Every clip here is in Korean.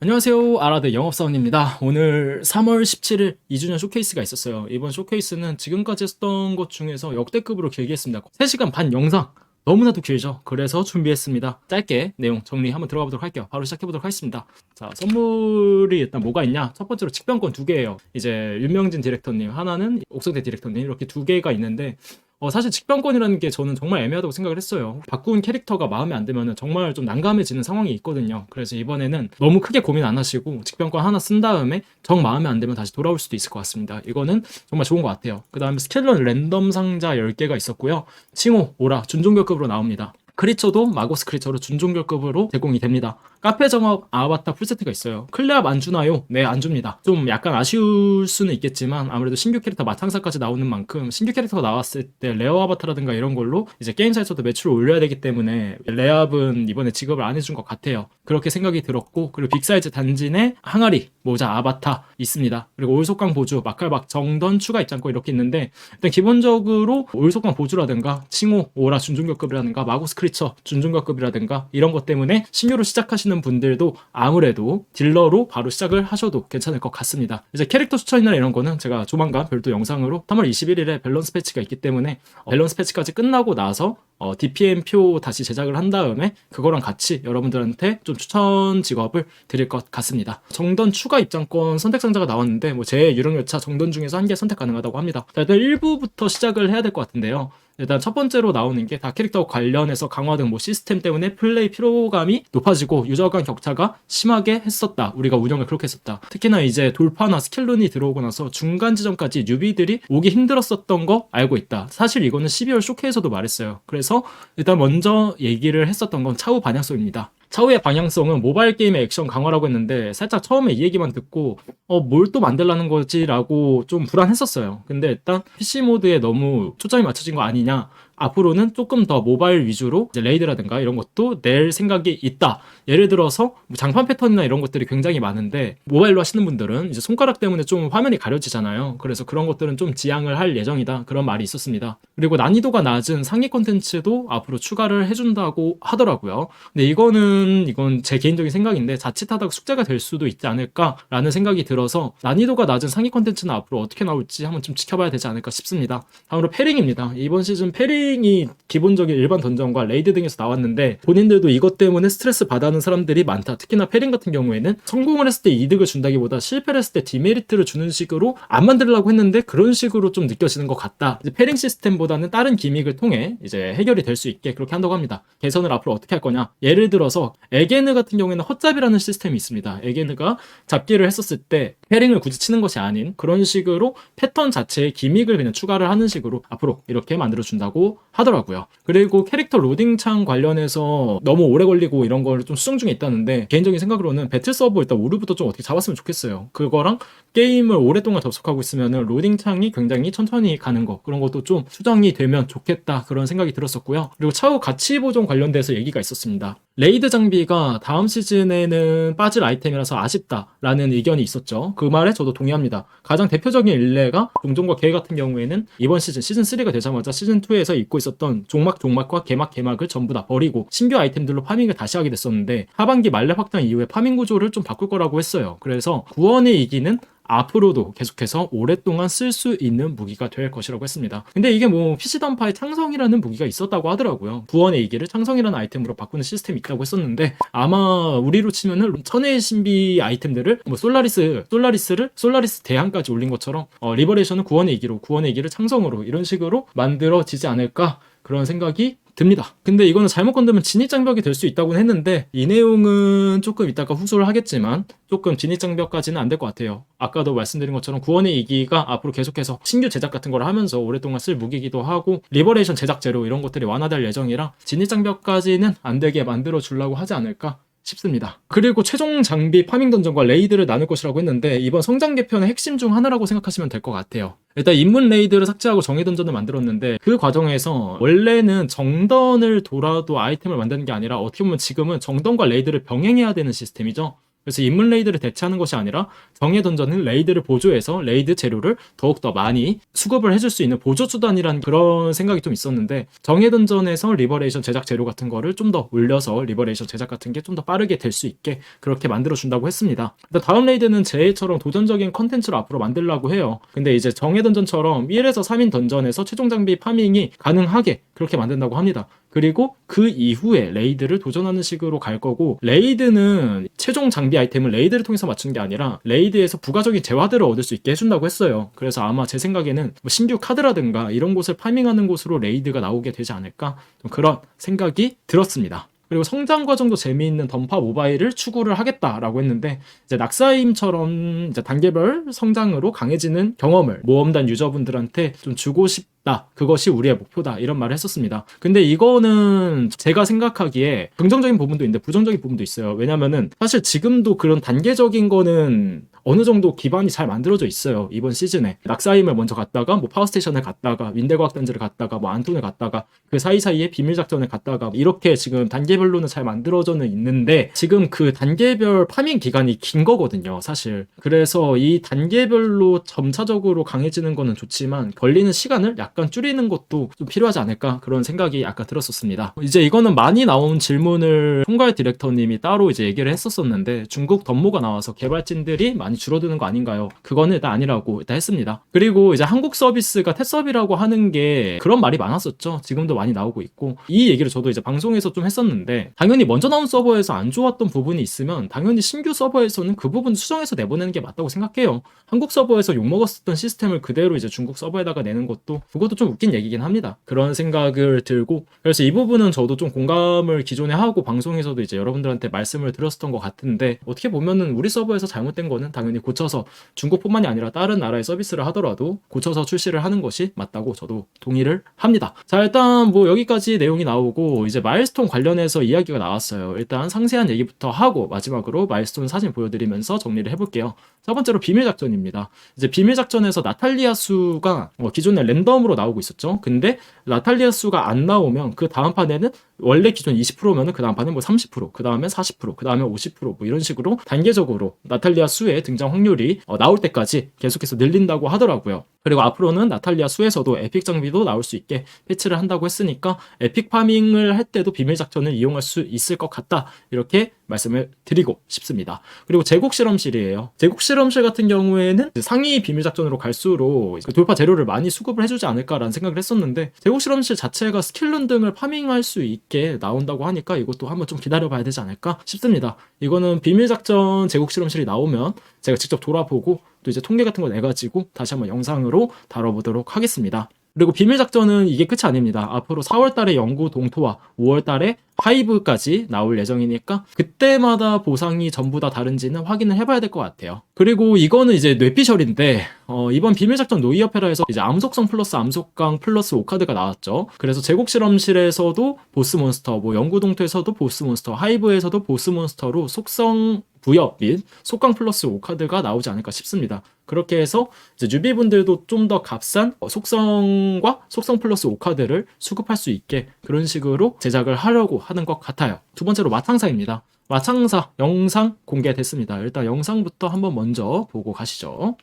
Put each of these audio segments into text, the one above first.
안녕하세요. 아라드 영업사원입니다. 오늘 3월 17일 2주년 쇼케이스가 있었어요. 이번 쇼케이스는 지금까지 했던 것 중에서 역대급으로 길게 했습니다. 3시간 반 영상. 너무나도 길죠. 그래서 준비했습니다. 짧게 내용 정리 한번 들어가 보도록 할게요. 바로 시작해 보도록 하겠습니다. 자, 선물이 일단 뭐가 있냐? 첫 번째로 직병권 두 개예요. 이제 윤명진 디렉터님, 하나는 옥성대 디렉터님 이렇게 두 개가 있는데 어, 사실 직병권이라는 게 저는 정말 애매하다고 생각을 했어요. 바꾼 캐릭터가 마음에 안 들면 정말 좀 난감해지는 상황이 있거든요. 그래서 이번에는 너무 크게 고민 안 하시고 직병권 하나 쓴 다음에 정 마음에 안 들면 다시 돌아올 수도 있을 것 같습니다. 이거는 정말 좋은 것 같아요. 그 다음에 스켈런 랜덤 상자 10개가 있었고요. 칭호, 오라, 준종결급으로 나옵니다. 크리처도 마고스 크리처로 준종결급으로 제공이 됩니다. 카페 정업 아바타 풀세트가 있어요. 클레압 안 주나요? 네, 안 줍니다. 좀 약간 아쉬울 수는 있겠지만 아무래도 신규 캐릭터 마창사까지 나오는 만큼 신규 캐릭터가 나왔을 때 레어 아바타라든가 이런 걸로 이제 게임사에서도 매출을 올려야 되기 때문에 레압은 이번에 지급을 안 해준 것 같아요. 그렇게 생각이 들었고 그리고 빅사이즈 단진에 항아리, 모자, 아바타 있습니다. 그리고 올속강 보주, 마칼박, 정던 추가 입장권 이렇게 있는데 일단 기본적으로 올속강 보주라든가 칭호, 오라 준종격급이라든가 마고스 크리 처 준종격급이라든가 이런 것 때문에 신규로 시작하시는 분들도 아무래도 딜러로 바로 시작을 하셔도 괜찮을 것 같습니다. 이제 캐릭터 추천이나 이런 거는 제가 조만간 별도 영상으로 3월 21일에 밸런스 패치가 있기 때문에 어, 밸런스 패치까지 끝나고 나서 어, DPM 표 다시 제작을 한 다음에 그거랑 같이 여러분들한테 좀 추천 직업을 드릴 것 같습니다. 정던 추가 입장권 선택 상자가 나왔는데 뭐 제 유령 열차 정던 중에서 한 개 선택 가능하다고 합니다. 자, 일단 1부부터 시작을 해야 될 것 같은데요. 일단 첫 번째로 나오는 게 다 캐릭터 관련해서 강화 등뭐 시스템 때문에 플레이 피로감이 높아지고 유저 간 격차가 심하게 했었다. 우리가 운영을 그렇게 했었다. 특히나 이제 돌파나 스킬룬이 들어오고 나서 중간 지점까지 뉴비들이 오기 힘들었었던 거 알고 있다. 사실 이거는 12월 쇼케에서도 말했어요. 그래서 일단 먼저 얘기를 했었던 건 차후 반향성입니다. 차후의 방향성은 모바일 게임의 액션 강화라고 했는데 살짝 처음에 이 얘기만 듣고 어 뭘 또 만들라는 거지라고 좀 불안했었어요. 근데 일단 PC 모드에 너무 초점이 맞춰진 거 아니냐 앞으로는 조금 더 모바일 위주로 레이드라든가 이런 것도 낼 생각이 있다. 예를 들어서 뭐 장판 패턴이나 이런 것들이 굉장히 많은데 모바일로 하시는 분들은 이제 손가락 때문에 좀 화면이 가려지잖아요. 그래서 그런 것들은 좀 지양을 할 예정이다. 그런 말이 있었습니다. 그리고 난이도가 낮은 상위 콘텐츠도 앞으로 추가를 해준다고 하더라고요. 근데 이거는 이건 제 개인적인 생각인데 자칫하다가 숙제가 될 수도 있지 않을까라는 생각이 들어서 난이도가 낮은 상위 콘텐츠는 앞으로 어떻게 나올지 한번 좀 지켜봐야 되지 않을까 싶습니다. 다음으로 패링입니다. 이번 시즌 패링 패링이 기본적인 일반 던전과 레이드 등에서 나왔는데 본인들도 이것 때문에 스트레스 받아하는 사람들이 많다. 특히나 패링 같은 경우에는 성공을 했을 때 이득을 준다기보다 실패를 했을 때 디메리트를 주는 식으로 안 만들려고 했는데 그런 식으로 좀 느껴지는 것 같다. 패링 시스템보다는 다른 기믹을 통해 이제 해결이 될 수 있게 그렇게 한다고 합니다. 개선을 앞으로 어떻게 할 거냐? 예를 들어서 에게느 같은 경우에는 헛잡이라는 시스템이 있습니다. 에게느가 잡기를 했었을 때 패링을 굳이 치는 것이 아닌 그런 식으로 패턴 자체의 기믹을 그냥 추가를 하는 식으로 앞으로 이렇게 만들어 준다고 하더라고요. 그리고 캐릭터 로딩창 관련해서 너무 오래 걸리고 이런 걸 좀 수정 중에 있다는데 개인적인 생각으로는 배틀 서버 일단 오류부터 좀 어떻게 잡았으면 좋겠어요. 그거랑 게임을 오랫동안 접속하고 있으면 로딩창이 굉장히 천천히 가는 거 그런 것도 좀 수정이 되면 좋겠다 그런 생각이 들었었고요. 그리고 차후 가치 보존 관련돼서 얘기가 있었습니다. 레이드 장비가 다음 시즌에는 빠질 아이템이라서 아쉽다라는 의견이 있었죠. 그 말에 저도 동의합니다. 가장 대표적인 일례가 동종과 개 같은 경우에는 이번 시즌 시즌 3가 되자마자 시즌 2에서 입고 있었던 종막 종막과 개막 개막을 전부 다 버리고 신규 아이템들로 파밍을 다시 하게 됐었는데 하반기 말렙 확장 이후에 파밍 구조를 좀 바꿀 거라고 했어요. 그래서 구원의 이기는 앞으로도 계속해서 오랫동안 쓸 수 있는 무기가 될 것이라고 했습니다. 근데 이게 뭐 PC 던파의 창성이라는 무기가 있었다고 하더라고요. 구원의 이기를 창성이라는 아이템으로 바꾸는 시스템이 있다고 했었는데 아마 우리로 치면은 천혜의 신비 아이템들을 뭐 솔라리스 솔라리스를 솔라리스 대항까지 올린 것처럼 어, 리버레이션은 구원의 이기로 구원의 이기를 창성으로 이런 식으로 만들어지지 않을까 그런 생각이 듭니다. 근데 이거는 잘못 건드면 진입장벽이 될 수 있다고 했는데 이 내용은 조금 이따가 후소를 하겠지만 조금 진입장벽까지는 안 될 것 같아요. 아까도 말씀드린 것처럼 구원의 이기가 앞으로 계속해서 신규 제작 같은 걸 하면서 오랫동안 쓸 무기이기도 하고 리버레이션 제작제로 이런 것들이 완화될 예정이라 진입장벽까지는 안 되게 만들어 주려고 하지 않을까 싶습니다. 그리고 최종 장비 파밍 던전과 레이드를 나눌 것이라고 했는데 이번 성장 개편의 핵심 중 하나라고 생각하시면 될 것 같아요. 일단 입문 레이드를 삭제하고 정의 던전을 만들었는데 그 과정에서 원래는 정던을 돌아도 아이템을 만드는 게 아니라 어떻게 보면 지금은 정던과 레이드를 병행해야 되는 시스템이죠. 그래서 인문 레이드를 대체하는 것이 아니라 정예 던전은 레이드를 보조해서 레이드 재료를 더욱더 많이 수급을 해줄 수 있는 보조 수단이라는 그런 생각이 좀 있었는데 정예 던전에서 리버레이션 제작 재료 같은 거를 좀 더 올려서 리버레이션 제작 같은 게 좀 더 빠르게 될 수 있게 그렇게 만들어 준다고 했습니다. 다음 레이드는 제이처럼 도전적인 컨텐츠로 앞으로 만들려고 해요. 근데 이제 정예 던전처럼 1에서 3인 던전에서 최종 장비 파밍이 가능하게 그렇게 만든다고 합니다. 그리고 그 이후에 레이드를 도전하는 식으로 갈 거고 레이드는 최종 장비 아이템을 레이드를 통해서 맞추는 게 아니라 레이드에서 부가적인 재화들을 얻을 수 있게 해준다고 했어요. 그래서 아마 제 생각에는 뭐 신규 카드라든가 이런 곳을 파밍하는 곳으로 레이드가 나오게 되지 않을까 좀 그런 생각이 들었습니다. 그리고 성장 과정도 재미있는 던파 모바일을 추구를 하겠다라고 했는데 이제 낙사임처럼 이제 단계별 성장으로 강해지는 경험을 모험단 유저분들한테 좀 주고 싶다. 그것이 우리의 목표다. 이런 말을 했었습니다. 근데 이거는 제가 생각하기에 긍정적인 부분도 있는데 부정적인 부분도 있어요. 왜냐면은 사실 지금도 그런 단계적인 거는 어느 정도 기반이 잘 만들어져 있어요. 이번 시즌에. 낙사임을 먼저 갔다가 뭐 파워스테이션을 갔다가 윈대과학단지를 갔다가 뭐 안톤을 갔다가 그 사이사이에 비밀 작전을 갔다가 이렇게 지금 단계별로는 잘 만들어져는 있는데 지금 그 단계별 파밍 기간이 긴 거거든요. 사실. 그래서 이 단계별로 점차적으로 강해지는 거는 좋지만 걸리는 시간을 약간 줄이는 것도 좀 필요하지 않을까 그런 생각이 아까 들었었습니다. 이제 이거는 많이 나온 질문을 총괄 디렉터님이 따로 이제 얘기를 했었었는데 중국 덤모가 나와서 개발진들이 많이 줄어드는 거 아닌가요? 그거는 일단 아니라고 일단 했습니다. 그리고 이제 한국 서비스가 탭섭이라고 하는 게 그런 말이 많았었죠. 지금도 많이 나오고 있고 이 얘기를 저도 이제 방송에서 좀 했었는데 당연히 먼저 나온 서버에서 안 좋았던 부분이 있으면 당연히 신규 서버에서는 그 부분 수정해서 내보내는 게 맞다고 생각해요. 한국 서버에서 욕먹었었던 시스템을 그대로 이제 중국 서버에다가 내는 것도 그것도 좀 웃긴 얘기긴 합니다. 그런 생각을 들고 그래서 이 부분은 저도 좀 공감을 기존에 하고 방송에서도 이제 여러분들한테 말씀을 드렸었던 것 같은데 어떻게 보면은 우리 서버에서 잘못된 거는 당연히 고쳐서 중국뿐만이 아니라 다른 나라의 서비스를 하더라도 고쳐서 출시를 하는 것이 맞다고 저도 동의를 합니다. 자 일단 뭐 여기까지 내용이 나오고 이제 마일스톤 관련해서 이야기가 나왔어요. 일단 상세한 얘기부터 하고 마지막으로 마일스톤 사진 보여드리면서 정리를 해볼게요. 첫 번째로 비밀 작전입니다. 이제 비밀 작전에서 나탈리아 수가 어, 기존에 랜덤으로 나오고 있었죠. 근데 나탈리아 수가 안 나오면 그 다음 판에는 원래 기존 20%면은 그 다음 판은 뭐 30%, 그 다음에 40%, 그 다음에 50%뭐 이런 식으로 단계적으로 나탈리아 수의 등장 확률이 어, 나올 때까지 계속해서 늘린다고 하더라고요. 그리고 앞으로는 나탈리아 수에서도 에픽 장비도 나올 수 있게 패치를 한다고 했으니까 에픽 파밍을 할 때도 비밀 작전을 이용할 수 있을 것 같다. 이렇게 말씀을 드리고 싶습니다. 그리고 제국 실험실이에요. 제국 실험실 같은 경우에는 상위 비밀 작전으로 갈수록 그 돌파 재료를 많이 수급을 해주지 않을까라는 생각을 했었는데 제국 실험실 자체가 스킬룬 등을 파밍할 수 있게 나온다고 하니까 이것도 한번 좀 기다려봐야 되지 않을까 싶습니다. 이거는 비밀 작전 제국 실험실이 나오면 제가 직접 돌아보고 또 이제 통계 같은 거 내가지고 다시 한번 영상으로 다뤄보도록 하겠습니다. 그리고 비밀 작전은 이게 끝이 아닙니다. 앞으로 4월 달에 영구 동토와 5월 달에 하이브까지 나올 예정이니까 그때마다 보상이 전부 다 다른지는 확인을 해봐야 될 것 같아요. 그리고 이거는 이제 뇌피셜인데 어, 이번 비밀작전 노이어페라에서 이제 암속성 플러스 암속강 플러스 5카드가 나왔죠. 그래서 제국 실험실에서도 보스 몬스터, 뭐 영구동토에서도 보스 몬스터, 하이브에서도 보스 몬스터로 속성 부여 및 속강 플러스 5카드가 나오지 않을까 싶습니다. 그렇게 해서 이제 뉴비분들도 좀 더 값싼 속성과 속성 플러스 5카드를 수급할 수 있게 그런 식으로 제작을 하려고 하는 것 같아요. 두 번째로 마탕사입니다. 마탕사 영상 공개됐습니다. 일단 영상부터 한번 먼저 보고 가시죠.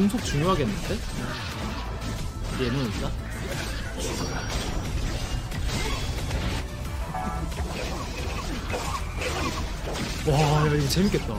공속 중요하겠는데? 얘는 일단 와, 야, 이거 재밌겠다.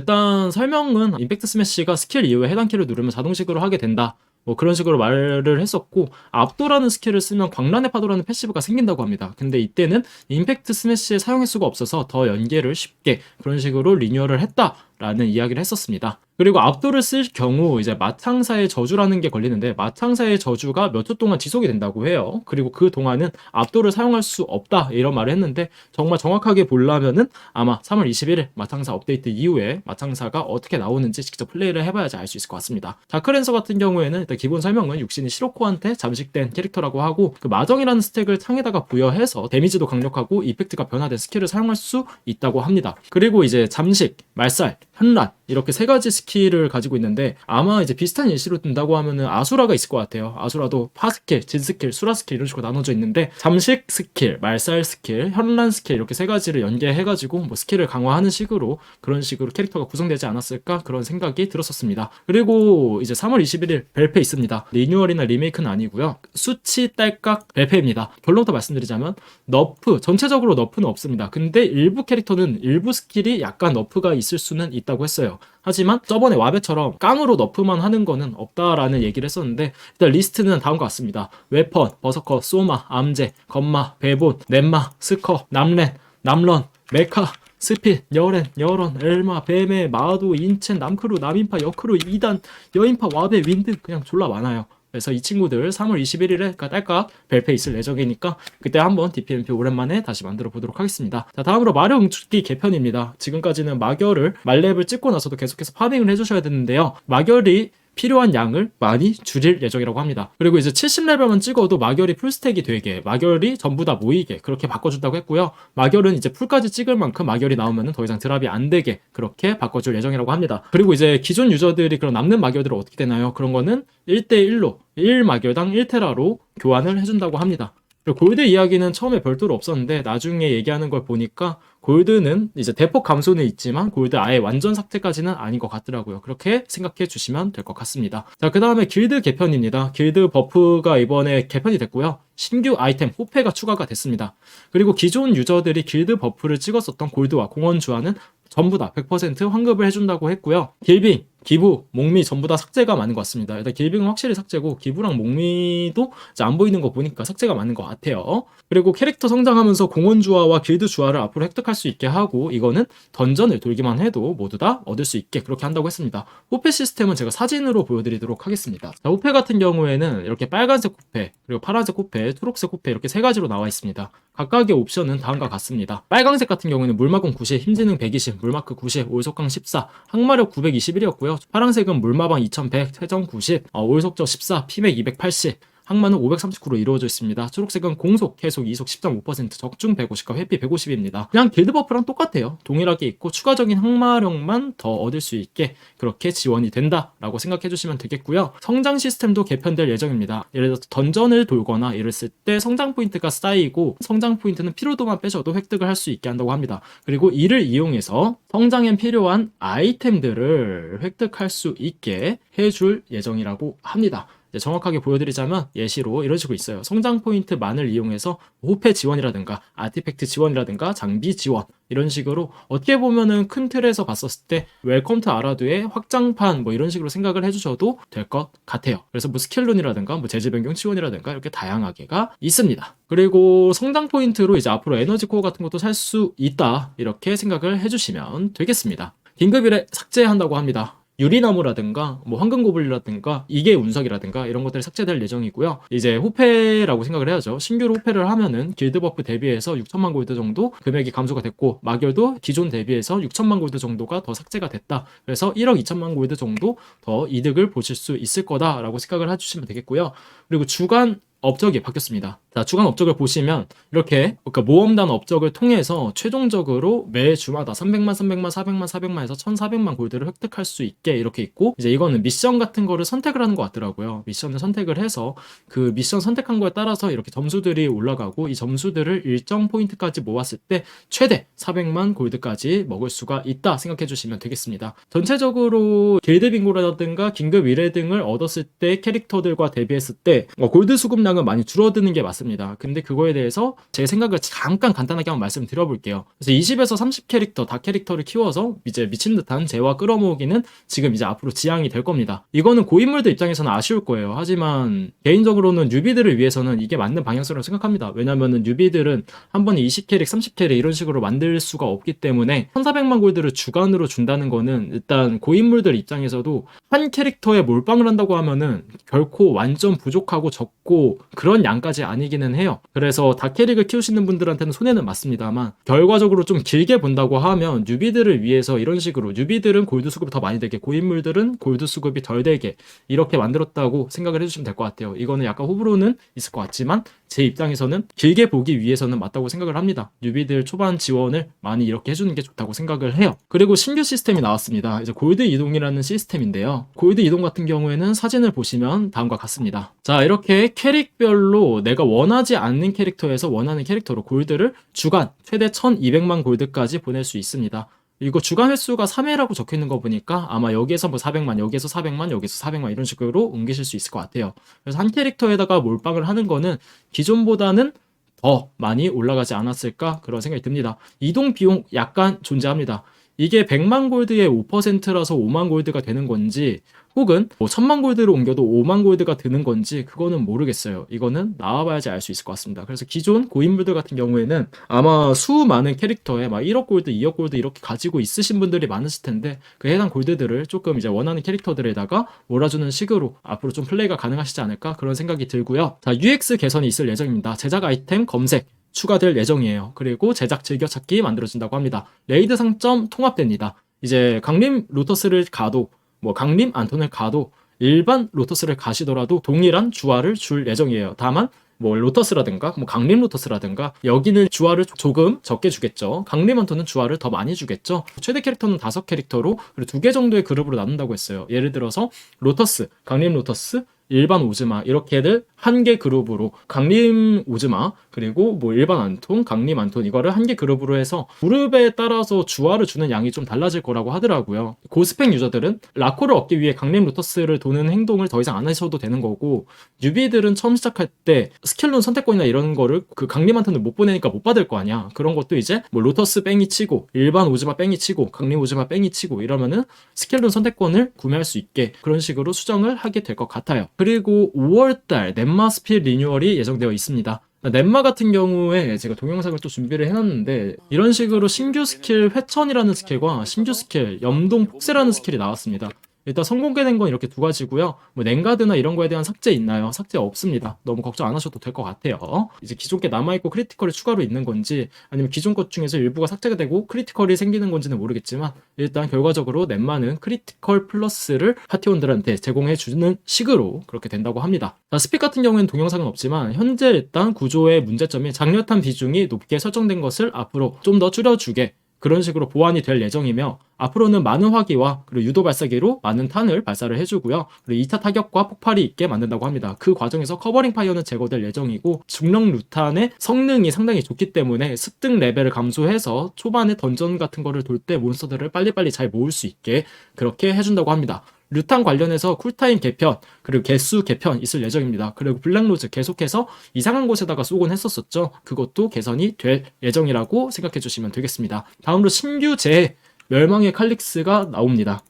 일단 설명은 임팩트 스매시가 스킬 이후에 해당 키를 누르면 자동식으로 하게 된다. 뭐 그런 식으로 말을 했었고 압도라는 스킬을 쓰면 광란의 파도라는 패시브가 생긴다고 합니다. 근데 이때는 임팩트 스매시의 사용 횟수가 없어서 더 연계를 쉽게 그런 식으로 리뉴얼을 했다. 라는 이야기를 했었습니다. 그리고 압도를 쓸 경우 이제 마창사의 저주라는 게 걸리는데 마창사의 저주가 몇초 동안 지속이 된다고 해요. 그리고 그 동안은 압도를 사용할 수 없다 이런 말을 했는데 정말 정확하게 보려면은 아마 3월 21일 마창사 업데이트 이후에 마창사가 어떻게 나오는지 직접 플레이를 해봐야지 알 수 있을 것 같습니다. 다크랜서 같은 경우에는 일단 기본 설명은 육신이 시로코한테 잠식된 캐릭터라고 하고 그 마정이라는 스택을 창에다가 부여해서 데미지도 강력하고 이펙트가 변화된 스킬을 사용할 수 있다고 합니다. 그리고 이제 잠식, 말살, 현란 이렇게 세 가지 스킬을 가지고 있는데 아마 이제 비슷한 예시로 든다고 하면은 아수라가 있을 것 같아요. 아수라도 파 스킬, 진 스킬, 수라 스킬 이런 식으로 나눠져 있는데 잠식 스킬, 말살 스킬, 현란 스킬 이렇게 세 가지를 연계해가지고 뭐 스킬을 강화하는 식으로 그런 식으로 캐릭터가 구성되지 않았을까 그런 생각이 들었었습니다. 그리고 이제 3월 21일 벨페 있습니다. 리뉴얼이나 리메이크는 아니고요. 수치 딸깍 벨페입니다. 결론부터 말씀드리자면 너프 전체적으로 너프는 없습니다. 근데 일부 캐릭터는 일부 스킬이 약간 너프가 있을 수는 있다 고 했어요. 하지만 저번에 와베처럼 깡으로 너프만 하는 거는 없다라는 얘기를 했었는데 일단 리스트는 다음과 같습니다. 웨펀, 버서커, 소마, 암제, 건마, 베본, 넷마, 스커, 남렌, 남런, 메카, 스필, 여렌, 여런, 엘마, 베메, 마도, 인첸, 남크루, 남인파, 여크루, 이단, 여인파, 와베, 윈드 그냥 졸라 많아요. 그래서 이 친구들 3월 21일에 딸깍 벨페 있을 예정이니까 그때 한번 DPMP 오랜만에 다시 만들어 보도록 하겠습니다. 자 다음으로 마력 응축기 개편입니다. 지금까지는 마결을 말렙을 찍고 나서도 계속해서 파밍을 해주셔야 되는데요. 마결이 필요한 양을 많이 줄일 예정이라고 합니다. 그리고 이제 70레벨만 찍어도 마결이 풀스택이 되게, 마결이 전부 다 모이게 그렇게 바꿔준다고 했고요. 마결은 이제 풀까지 찍을 만큼 마결이 나오면 더 이상 드랍이 안 되게 그렇게 바꿔줄 예정이라고 합니다. 그리고 이제 기존 유저들이 그런 남는 마결들은 어떻게 되나요? 그런 거는 1대1로 1마결당 1테라로 교환을 해준다고 합니다. 골드 이야기는 처음에 별도로 없었는데 나중에 얘기하는 걸 보니까 골드는 이제 대폭 감소는 있지만 골드 아예 완전 삭제까지는 아닌 것 같더라고요. 그렇게 생각해 주시면 될 것 같습니다. 자, 그 다음에 길드 개편입니다. 길드 버프가 이번에 개편이 됐고요. 신규 아이템 호패가 추가가 됐습니다. 그리고 기존 유저들이 길드 버프를 찍었었던 골드와 공원 주화는 전부 다 100% 환급을 해준다고 했고요. 길빙, 기부, 목미 전부 다 삭제가 많은 것 같습니다. 일단 길빙은 확실히 삭제고 기부랑 목미도 안 보이는 거 보니까 삭제가 많은 것 같아요. 그리고 캐릭터 성장하면서 공원 주화와 길드 주화를 앞으로 획득할 수 있게 하고 이거는 던전을 돌기만 해도 모두 다 얻을 수 있게 그렇게 한다고 했습니다. 호패 시스템은 제가 사진으로 보여드리도록 하겠습니다. 자, 호패 같은 경우에는 이렇게 빨간색 호패, 그리고 파란색 호패, 초록색 호패 이렇게 세 가지로 나와 있습니다. 각각의 옵션은 다음과 같습니다. 빨간색 같은 경우에는 물마공 90, 힘지능 120, 물마크 90, 올속강 14, 항마력 921이었고요. 파란색은 물마방 2100, 세정 90, 어, 올속저 14, 피맥 280, 항마는 539로 이루어져 있습니다. 초록색은 공속, 계속, 이속 10.5%, 적중 150과 회피 150입니다. 그냥 길드 버프랑 똑같아요. 동일하게 있고 추가적인 항마력만 더 얻을 수 있게 그렇게 지원이 된다라고 생각해 주시면 되겠고요. 성장 시스템도 개편될 예정입니다. 예를 들어서 던전을 돌거나 이랬을 때 성장 포인트가 쌓이고 성장 포인트는 피로도만 빼셔도 획득을 할 수 있게 한다고 합니다. 그리고 이를 이용해서 성장에 필요한 아이템들을 획득할 수 있게 해줄 예정이라고 합니다. 정확하게 보여드리자면 예시로 이런 식으로 있어요. 성장 포인트만을 이용해서 호패 지원이라든가 아티팩트 지원이라든가 장비 지원 이런 식으로 어떻게 보면은 큰 틀에서 봤었을 때 웰컴 투 아라드의 확장판 뭐 이런 식으로 생각을 해주셔도 될 것 같아요. 그래서 뭐 스킬룬이라든가 뭐 재질 변경 지원이라든가 이렇게 다양하게가 있습니다. 그리고 성장 포인트로 이제 앞으로 에너지 코어 같은 것도 살 수 있다 이렇게 생각을 해주시면 되겠습니다. 긴급일에 삭제한다고 합니다. 유리나무라든가 뭐 황금고블이라든가 이계 운석이라든가 이런 것들이 삭제될 예정이고요. 이제 호패라고 생각을 해야죠. 신규로 호패를 하면은 길드 버프 대비해서 6천만 골드 정도 금액이 감소가 됐고 마결도 기존 대비해서 6천만 골드 정도가 더 삭제가 됐다. 그래서 1억 2천만 골드 정도 더 이득을 보실 수 있을 거다라고 생각을 해주시면 되겠고요. 그리고 주간 업적이 바뀌었습니다. 자, 주간 업적을 보시면 이렇게 그러니까 모험단 업적을 통해서 최종적으로 매 주마다 300만, 300만, 400만, 400만에서 1,400만 골드를 획득할 수 있게 이렇게 있고 이제 이거는 미션 같은 거를 선택을 하는 것 같더라고요. 미션을 선택을 해서 그 미션 선택한 거에 따라서 이렇게 점수들이 올라가고 이 점수들을 일정 포인트까지 모았을 때 최대 400만 골드까지 먹을 수가 있다 생각해 주시면 되겠습니다. 전체적으로 길드 빙고라든가 긴급 의뢰 등을 얻었을 때 캐릭터들과 대비했을 때 어, 골드 수급량 유닛량은 많이 줄어드는 게 맞습니다. 근데 그거에 대해서 제 생각을 잠깐 간단하게 한번 말씀드려 볼게요. 그래서 20에서 30 캐릭터, 다 캐릭터를 키워서 이제 미친 듯한 재화 끌어모으기는 지금 이제 앞으로 지향이 될 겁니다. 이거는 고인물들 입장에서는 아쉬울 거예요. 하지만 개인적으로는 뉴비들을 위해서는 이게 맞는 방향성이라고 생각합니다. 왜냐면은 뉴비들은 한 번에 20캐릭, 30캐릭 이런 식으로 만들 수가 없기 때문에 1400만 골드를 주간으로 준다는 거는 일단 고인물들 입장에서도 한 캐릭터에 몰빵을 한다고 하면은 결코 완전 부족하고 적고 그런 양까지 아니기는 해요. 그래서 다캐릭을 키우시는 분들한테는 손해는 맞습니다만 결과적으로 좀 길게 본다고 하면 뉴비들을 위해서 이런 식으로 뉴비들은 골드 수급이 더 많이 되게 고인물들은 골드 수급이 덜 되게 이렇게 만들었다고 생각을 해주시면 될 것 같아요. 이거는 약간 호불호는 있을 것 같지만 제 입장에서는 길게 보기 위해서는 맞다고 생각을 합니다. 뉴비들 초반 지원을 많이 이렇게 해주는 게 좋다고 생각을 해요. 그리고 신규 시스템이 나왔습니다. 이제 골드 이동이라는 시스템인데요. 골드 이동 같은 경우에는 사진을 보시면 다음과 같습니다. 자, 이렇게 캐릭별로 내가 원하지 않는 캐릭터에서 원하는 캐릭터로 골드를 주간 최대 1200만 골드까지 보낼 수 있습니다. 이거 주간 횟수가 3회라고 적혀 있는 거 보니까 아마 여기에서 뭐 400만, 여기에서 400만, 여기서 400만 이런 식으로 옮기실 수 있을 것 같아요. 그래서 한 캐릭터에다가 몰빵을 하는 거는 기존보다는 더 많이 올라가지 않았을까 그런 생각이 듭니다. 이동 비용 약간 존재합니다. 이게 100만 골드의 5%라서 5만 골드가 되는 건지 혹은 뭐 1000만 골드로 옮겨도 5만 골드가 드는 건지 그거는 모르겠어요. 이거는 나와봐야지 알 수 있을 것 같습니다. 그래서 기존 고인물들 같은 경우에는 아마 수많은 캐릭터에 막 1억 골드, 2억 골드 이렇게 가지고 있으신 분들이 많으실 텐데 그 해당 골드들을 조금 이제 원하는 캐릭터들에다가 몰아주는 식으로 앞으로 좀 플레이가 가능하시지 않을까 그런 생각이 들고요. 자, UX 개선이 있을 예정입니다. 제작 아이템 검색 추가될 예정이에요. 그리고 제작 즐겨찾기 만들어진다고 합니다. 레이드 상점 통합됩니다. 이제 강림 로터스를 가도 뭐 강림 안톤을 가도 일반 로터스를 가시더라도 동일한 주화를 줄 예정이에요. 다만 뭐 로터스라든가 뭐 강림 로터스라든가 여기는 주화를 조금 적게 주겠죠. 강림 안톤은 주화를 더 많이 주겠죠. 최대 캐릭터는 다섯 캐릭터로 그리고 두 개 정도의 그룹으로 나눈다고 했어요. 예를 들어서 로터스, 강림 로터스, 일반 오즈마 이렇게들 한 개 그룹으로 강림 오즈마 그리고 뭐 일반 안톤, 강림 안톤 이거를 한 개 그룹으로 해서 그룹에 따라서 주화를 주는 양이 좀 달라질 거라고 하더라고요. 고스펙 유저들은 라코를 얻기 위해 강림 로터스를 도는 행동을 더 이상 안 하셔도 되는 거고 뉴비들은 처음 시작할 때 스킬룬 선택권이나 이런 거를 그 강림 안톤을 못 보내니까 못 받을 거 아니야. 그런 것도 이제 뭐 로터스 뺑이 치고 일반 오즈마 뺑이 치고 강림 오즈마 뺑이 치고 이러면은 스킬룬 선택권을 구매할 수 있게 그런 식으로 수정을 하게 될 것 같아요. 그리고 5월달 넷마 스필 리뉴얼이 예정되어 있습니다. 넷마 같은 경우에 제가 동영상을 또 준비를 해놨는데 이런 식으로 신규 스킬 회천이라는 스킬과 신규 스킬 염동 폭세라는 스킬이 나왔습니다. 일단 선공개된 건 이렇게 두 가지고요. 뭐 냉가드나 이런 거에 대한 삭제 있나요? 삭제 없습니다. 너무 걱정 안 하셔도 될 것 같아요. 이제 기존 게 남아있고 크리티컬이 추가로 있는 건지 아니면 기존 것 중에서 일부가 삭제가 되고 크리티컬이 생기는 건지는 모르겠지만 일단 결과적으로 넷마는 크리티컬 플러스를 파티원들한테 제공해 주는 식으로 그렇게 된다고 합니다. 자, 스픽 같은 경우에는 동영상은 없지만 현재 일단 구조의 문제점이 장려탄 비중이 높게 설정된 것을 앞으로 좀 더 줄여주게 그런 식으로 보완이 될 예정이며 앞으로는 많은 화기와 그리고 유도 발사기로 많은 탄을 발사를 해주고요. 그리고 2차 타격과 폭발이 있게 만든다고 합니다. 그 과정에서 커버링 파이어는 제거될 예정이고 중력 루탄의 성능이 상당히 좋기 때문에 습득 레벨을 감소해서 초반에 던전 같은 거를 돌 때 몬스터들을 빨리빨리 잘 모을 수 있게 그렇게 해준다고 합니다. 류탄 관련해서 쿨타임 개편 그리고 개수 개편 있을 예정입니다. 그리고 블랙로즈 계속해서 이상한 곳에다가 쏘곤 했었었죠. 그것도 개선이 될 예정이라고 생각해 주시면 되겠습니다. 다음으로 신규 재 멸망의 칼릭스가 나옵니다.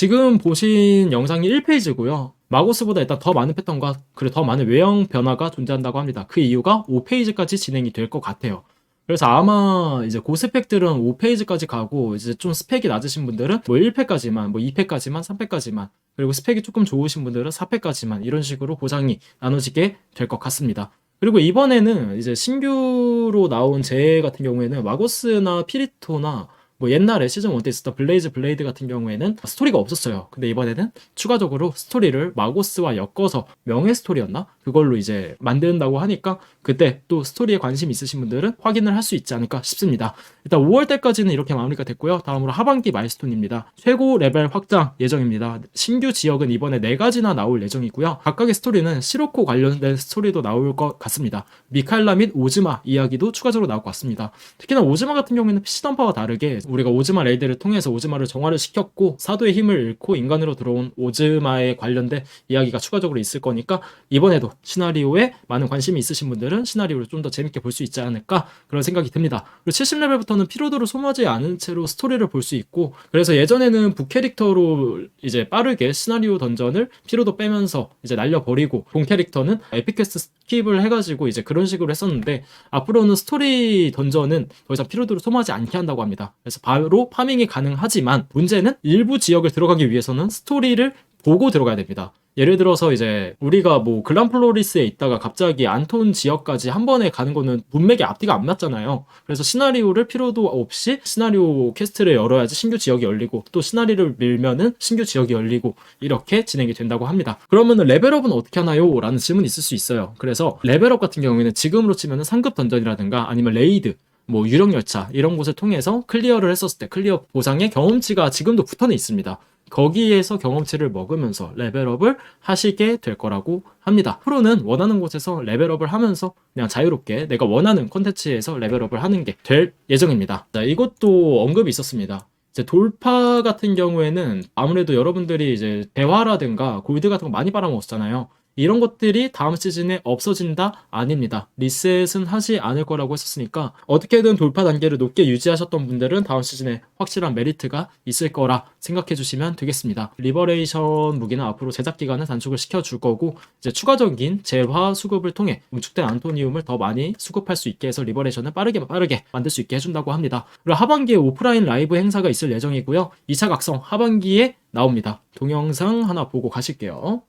지금 보신 영상이 1페이지고요. 마고스보다 일단 더 많은 패턴과 그리고 더 많은 외형 변화가 존재한다고 합니다. 그 이유가 5페이지까지 진행이 될 것 같아요. 그래서 아마 이제 고스펙들은 5페이지까지 가고 이제 좀 스펙이 낮으신 분들은 뭐 1패까지만, 뭐 2패까지만, 3패까지만, 그리고 스펙이 조금 좋으신 분들은 4패까지만 이런 식으로 보상이 나눠지게 될 것 같습니다. 그리고 이번에는 이제 신규로 나온 제 같은 경우에는 마고스나 피리토나 뭐 옛날에 시즌 1 때 있었던 블레이즈 블레이드 같은 경우에는 스토리가 없었어요. 근데 이번에는 추가적으로 스토리를 마고스와 엮어서 명예 스토리였나? 그걸로 이제 만든다고 하니까 그때 또 스토리에 관심 있으신 분들은 확인을 할 수 있지 않을까 싶습니다. 일단 5월 때까지는 이렇게 마무리가 됐고요. 다음으로 하반기 마일스톤입니다. 최고 레벨 확장 예정입니다. 신규 지역은 이번에 4가지나 나올 예정이고요. 각각의 스토리는 시로코 관련된 스토리도 나올 것 같습니다. 미칼라 및 오즈마 이야기도 추가적으로 나올 것 같습니다. 특히나 오즈마 같은 경우에는 피시던파와 다르게 우리가 오즈마 레이드를 통해서 오즈마를 정화를 시켰고 사도의 힘을 잃고 인간으로 들어온 오즈마에 관련된 이야기가 추가적으로 있을 거니까 이번에도 시나리오에 많은 관심이 있으신 분들은 시나리오를 좀 더 재밌게 볼 수 있지 않을까 그런 생각이 듭니다. 그리고 70레벨부터는 피로도를 소모하지 않은 채로 스토리를 볼 수 있고 그래서 예전에는 북캐릭터로 이제 빠르게 시나리오 던전을 피로도 빼면서 이제 날려버리고 본 캐릭터는 에피퀘스트 스킵을 해가지고 이제 그런 식으로 했었는데 앞으로는 스토리 던전은 더 이상 피로도를 소모하지 않게 한다고 합니다. 그래서 바로 파밍이 가능하지만 문제는 일부 지역을 들어가기 위해서는 스토리를 보고 들어가야 됩니다. 예를 들어서 이제 우리가 뭐 글란플로리스에 있다가 갑자기 안톤 지역까지 한 번에 가는 거는 문맥의 앞뒤가 안 맞잖아요. 그래서 시나리오를 필요도 없이 시나리오 퀘스트를 열어야지 신규 지역이 열리고 또 시나리오를 밀면은 신규 지역이 열리고 이렇게 진행이 된다고 합니다. 그러면은 레벨업은 어떻게 하나요? 라는 질문이 있을 수 있어요. 그래서 레벨업 같은 경우에는 지금으로 치면은 상급 던전이라든가 아니면 레이드 뭐 유령 열차 이런 곳을 통해서 클리어를 했었을 때 클리어 보상의 경험치가 지금도 붙어는 있습니다. 거기에서 경험치를 먹으면서 레벨업을 하시게 될 거라고 합니다. 프로는 원하는 곳에서 레벨업을 하면서 그냥 자유롭게 내가 원하는 콘텐츠에서 레벨업을 하는 게 될 예정입니다. 자, 이것도 언급이 있었습니다. 이제 돌파 같은 경우에는 아무래도 여러분들이 이제 대화라든가 골드 같은 거 많이 빨아먹었잖아요. 이런 것들이 다음 시즌에 없어진다? 아닙니다. 리셋은 하지 않을 거라고 했었으니까 어떻게든 돌파 단계를 높게 유지하셨던 분들은 다음 시즌에 확실한 메리트가 있을 거라 생각해 주시면 되겠습니다. 리버레이션 무기는 앞으로 제작 기간을 단축을 시켜 줄 거고 이제 추가적인 재화 수급을 통해 응축된 안토니움을 더 많이 수급할 수 있게 해서 리버레이션을 빠르게 빠르게 만들 수 있게 해준다고 합니다. 그리고 하반기에 오프라인 라이브 행사가 있을 예정이고요. 2차 각성 하반기에 나옵니다. 동영상 하나 보고 가실게요.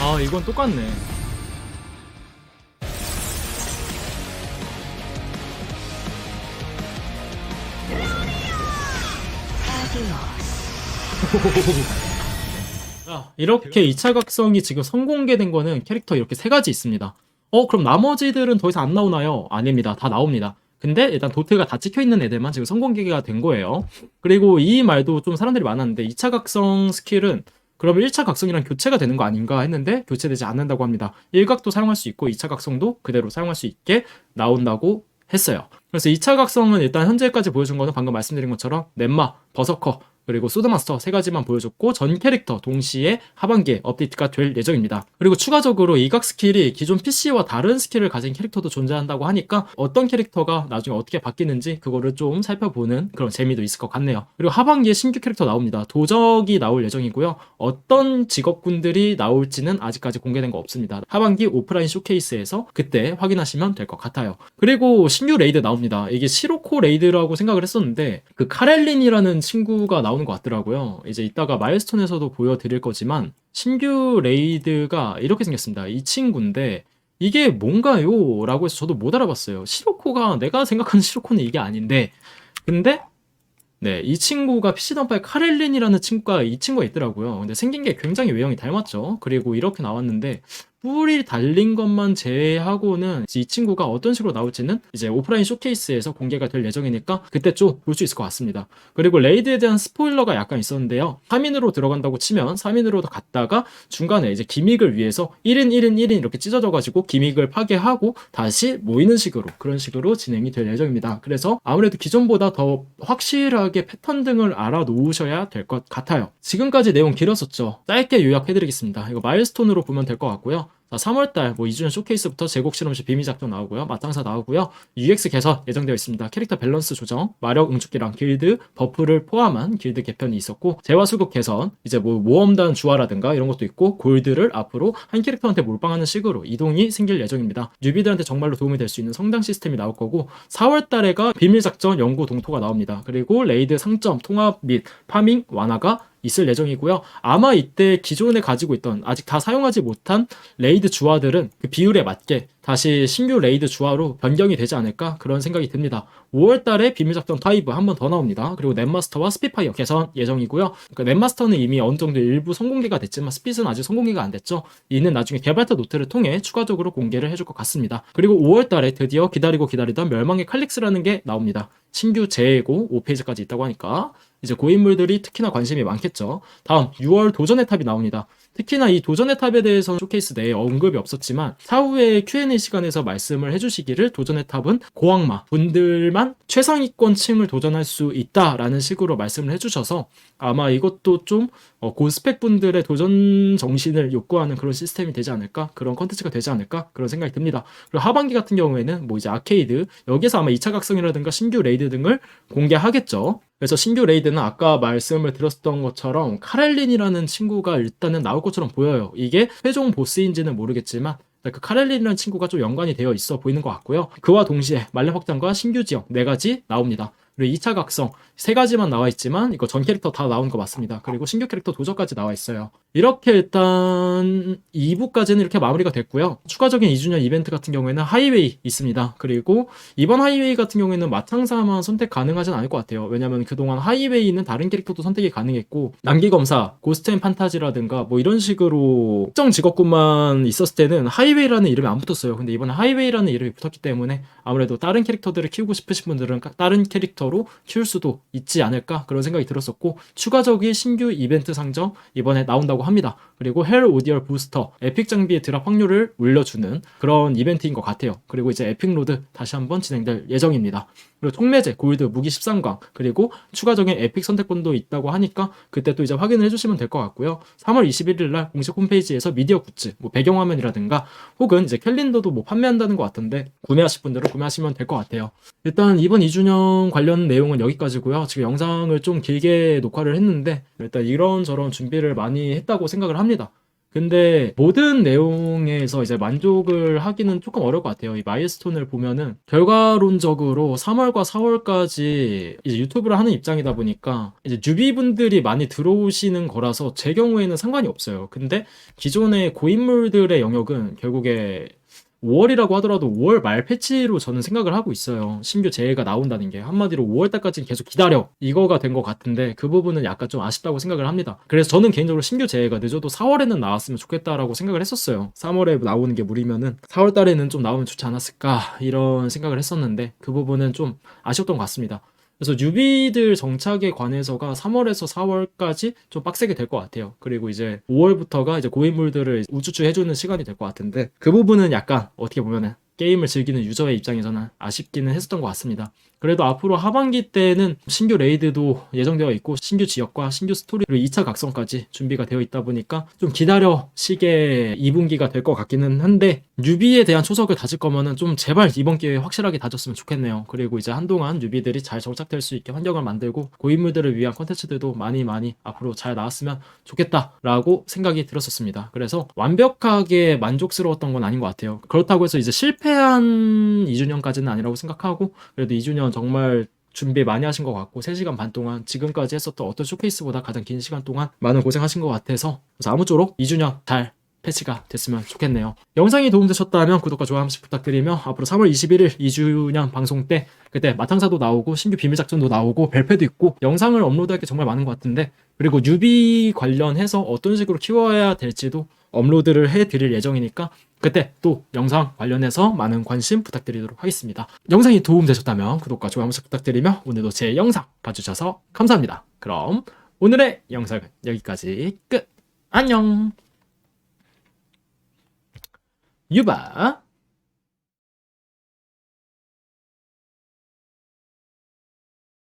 아 이건 똑같네. 자, 이렇게 2차 각성이 지금 선공개된 거는 캐릭터 이렇게 세 가지 있습니다. 어, 그럼 나머지들은 더 이상 안 나오나요? 아닙니다. 다 나옵니다. 근데 일단 도트가 다 찍혀 있는 애들만 지금 성공기가 된 거예요. 그리고 이 말도 좀 사람들이 많았는데 2차 각성 스킬은 그러면 1차 각성이랑 교체가 되는 거 아닌가 했는데 교체되지 않는다고 합니다. 1각도 사용할 수 있고 2차 각성도 그대로 사용할 수 있게 나온다고 했어요. 그래서 2차 각성은 일단 현재까지 보여준 거는 방금 말씀드린 것처럼 넷마, 버서커, 그리고 소드마스터 세 가지만 보여줬고 전 캐릭터 동시에 하반기에 업데이트가 될 예정입니다. 그리고 추가적으로 이각 스킬이 기존 PC와 다른 스킬을 가진 캐릭터도 존재한다고 하니까 어떤 캐릭터가 나중에 어떻게 바뀌는지 그거를 좀 살펴보는 그런 재미도 있을 것 같네요. 그리고 하반기에 신규 캐릭터 나옵니다. 도적이 나올 예정이고요. 어떤 직업군들이 나올지는 아직까지 공개된 거 없습니다. 하반기 오프라인 쇼케이스에서 그때 확인하시면 될 것 같아요. 그리고 신규 레이드 나옵니다. 이게 시로코 레이드라고 생각을 했었는데 그 카렐린이라는 친구가 나 오는 것 같더라고요. 이제 이따가 마일스톤에서도 보여드릴 거지만 신규 레이드가 이렇게 생겼습니다. 이 친구인데 이게 뭔가요? 라고 해서 저도 못 알아봤어요. 시로코가 내가 생각하는 시로코는 이게 아닌데 근데 네, 이 친구가 PC던파의 카렐린이라는 친구가 이 친구가 있더라고요. 근데 생긴 게 굉장히 외형이 닮았죠. 그리고 이렇게 나왔는데 뿔이 달린 것만 제외하고는 이 친구가 어떤 식으로 나올지는 이제 오프라인 쇼케이스에서 공개가 될 예정이니까 그때 좀 볼 수 있을 것 같습니다. 그리고 레이드에 대한 스포일러가 약간 있었는데요. 3인으로 들어간다고 치면 3인으로 갔다가 중간에 이제 기믹을 위해서 1인 1인 1인 이렇게 찢어져가지고 기믹을 파괴하고 다시 모이는 식으로 그런 식으로 진행이 될 예정입니다. 그래서 아무래도 기존보다 더 확실하게 패턴 등을 알아 놓으셔야 될 것 같아요. 지금까지 내용 길었었죠. 짧게 요약해드리겠습니다. 이거 마일스톤으로 보면 될 것 같고요. 자, 3월달 뭐 2주년 쇼케이스부터 제곡 실험실 비밀 작전 나오고요. 마땅사 나오고요. UX 개선 예정되어 있습니다. 캐릭터 밸런스 조정, 마력 응축기랑 길드 버프를 포함한 길드 개편이 있었고 재화 수급 개선, 이제 뭐 모험단 주화라든가 이런 것도 있고 골드를 앞으로 한 캐릭터한테 몰빵하는 식으로 이동이 생길 예정입니다. 뉴비들한테 정말로 도움이 될 수 있는 성장 시스템이 나올 거고 4월달에가 비밀 작전 연구 동토가 나옵니다. 그리고 레이드 상점 통합 및 파밍 완화가 있을 예정이고요. 아마 이때 기존에 가지고 있던 아직 다 사용하지 못한 레이드 주화들은 그 비율에 맞게 다시 신규 레이드 주화로 변경이 되지 않을까 그런 생각이 듭니다. 5월 달에 비밀작전 5 한 번 더 나옵니다. 그리고 넷마스터와 스피파이어 개선 예정이고요. 그러니까 넷마스터는 이미 어느 정도 일부 성공개가 됐지만 스핏은 아직 성공개가 안 됐죠. 이는 나중에 개발자 노트를 통해 추가적으로 공개를 해줄 것 같습니다. 그리고 5월 달에 드디어 기다리고 기다리던 멸망의 칼릭스라는 게 나옵니다. 신규 재고 5페이지까지 있다고 하니까 이제 고인물들이 특히나 관심이 많겠죠. 다음 6월 도전의 탑이 나옵니다. 특히나 이 도전의 탑에 대해서는 쇼케이스 내에 언급이 없었지만 차후에 Q&A 시간에서 말씀을 해주시기를 도전의 탑은 고악마 분들만 최상위권층을 도전할 수 있다라는 식으로 말씀을 해주셔서 아마 이것도 좀 어, 고스펙 분들의 도전 정신을 욕구하는 그런 시스템이 되지 않을까 그런 컨텐츠가 되지 않을까 그런 생각이 듭니다. 그리고 하반기 같은 경우에는 뭐 이제 아케이드 여기서 아마 2차 각성이라든가 신규 레이드 등을 공개하겠죠. 그래서 신규 레이드는 아까 말씀을 드렸던 것처럼 카렐린이라는 친구가 일단은 나올 것처럼 보여요. 이게 최종 보스인지는 모르겠지만 그 카렐린이라는 친구가 좀 연관이 되어 있어 보이는 것 같고요. 그와 동시에 말렙 확장과 신규 지역 네 가지 나옵니다. 그리고 2차 각성 세 가지만 나와 있지만 이거 전 캐릭터 다 나온 거 맞습니다. 그리고 신규 캐릭터 도저까지 나와 있어요. 이렇게 일단 2부까지는 이렇게 마무리가 됐고요. 추가적인 2주년 이벤트 같은 경우에는 하이웨이 있습니다. 그리고 이번 하이웨이 같은 경우에는 마창사만 선택 가능하진 않을 것 같아요. 왜냐면 그동안 하이웨이는 다른 캐릭터도 선택이 가능했고 난기검사, 고스트 앤 판타지라든가 뭐 이런 식으로 특정 직업군만 있었을 때는 하이웨이라는 이름이 안 붙었어요. 근데 이번에 하이웨이라는 이름이 붙었기 때문에 아무래도 다른 캐릭터들을 키우고 싶으신 분들은 다른 캐릭터로 키울 수도 있지 않을까 그런 생각이 들었었고 추가적인 신규 이벤트 상점 이번에 나온다고 합니다. 그리고 헬 오디얼 부스터 에픽 장비의 드랍 확률을 올려주는 그런 이벤트인 것 같아요. 그리고 이제 에픽 로드 다시 한번 진행될 예정입니다. 그리고 총매제, 골드, 무기 13광, 그리고 추가적인 에픽 선택권도 있다고 하니까 그때 또 이제 확인을 해주시면 될 것 같고요. 3월 21일 날 공식 홈페이지에서 미디어 굿즈, 뭐 배경화면이라든가 혹은 이제 캘린더도 뭐 판매한다는 것 같은데 구매하실 분들은 구매하시면 될 것 같아요. 일단 이번 2주년 관련 내용은 여기까지고요. 지금 영상을 좀 길게 녹화를 했는데 일단 이런저런 준비를 많이 했 다고 생각을 합니다. 근데 모든 내용에서 이제 만족을 하기는 조금 어려울 것 같아요. 이 마일스톤을 보면은 결과론적으로 3월과 4월까지 이제 유튜브를 하는 입장이다 보니까 이제 뉴비분들이 많이 들어오시는 거라서 제 경우에는 상관이 없어요. 근데 기존의 고인물들의 영역은 결국에 5월이라고 하더라도 5월 말 패치로 저는 생각을 하고 있어요. 신규 재해가 나온다는 게 한마디로 5월 달까지는 계속 기다려 이거가 된 것 같은데 그 부분은 약간 좀 아쉽다고 생각을 합니다. 그래서 저는 개인적으로 신규 재해가 늦어도 4월에는 나왔으면 좋겠다라고 생각을 했었어요. 3월에 나오는 게 무리면은 4월 달에는 좀 나오면 좋지 않았을까 이런 생각을 했었는데 그 부분은 좀 아쉬웠던 것 같습니다. 그래서 뉴비들 정착에 관해서가 3월에서 4월까지 좀 빡세게 될 것 같아요. 그리고 이제 5월부터가 이제 고인물들을 우쭈쭈 해주는 시간이 될 것 같은데 그 부분은 약간 어떻게 보면은 게임을 즐기는 유저의 입장에서는 아쉽기는 했었던 것 같습니다. 그래도 앞으로 하반기 때는 신규 레이드도 예정되어 있고 신규 지역과 신규 스토리 그리고 2차 각성까지 준비가 되어 있다 보니까 좀 기다려 시계 2분기가 될 것 같기는 한데 뉴비에 대한 초석을 다질 거면은 좀 제발 이번 기회에 확실하게 다졌으면 좋겠네요. 그리고 이제 한동안 뉴비들이 잘 정착될 수 있게 환경을 만들고 고인물들을 위한 컨텐츠들도 많이 많이 앞으로 잘 나왔으면 좋겠다라고 생각이 들었었습니다. 그래서 완벽하게 만족스러웠던 건 아닌 것 같아요. 그렇다고 해서 이제 실패한 2주년까지는 아니라고 생각하고 그래도 2주년 정말 준비 많이 하신 것 같고 3시간 반 동안 지금까지 했었던 어떤 쇼케이스보다 가장 긴 시간 동안 많은 고생하신 것 같아서 그래서 아무쪼록 2주년 잘 패치가 됐으면 좋겠네요. 영상이 도움되셨다면 구독과 좋아요 한 번씩 부탁드리며 앞으로 3월 21일 2주년 방송 때 그때 마탕사도 나오고 신규 비밀작전도 나오고 별패도 있고 영상을 업로드할 게 정말 많은 것 같은데 그리고 뉴비 관련해서 어떤 식으로 키워야 될지도 업로드를 해드릴 예정이니까 그때 또 영상 관련해서 많은 관심 부탁드리도록 하겠습니다. 영상이 도움되셨다면 구독과 좋아요 한 번씩 부탁드리며 오늘도 제 영상 봐주셔서 감사합니다. 그럼 오늘의 영상은 여기까지 끝! 안녕! 유바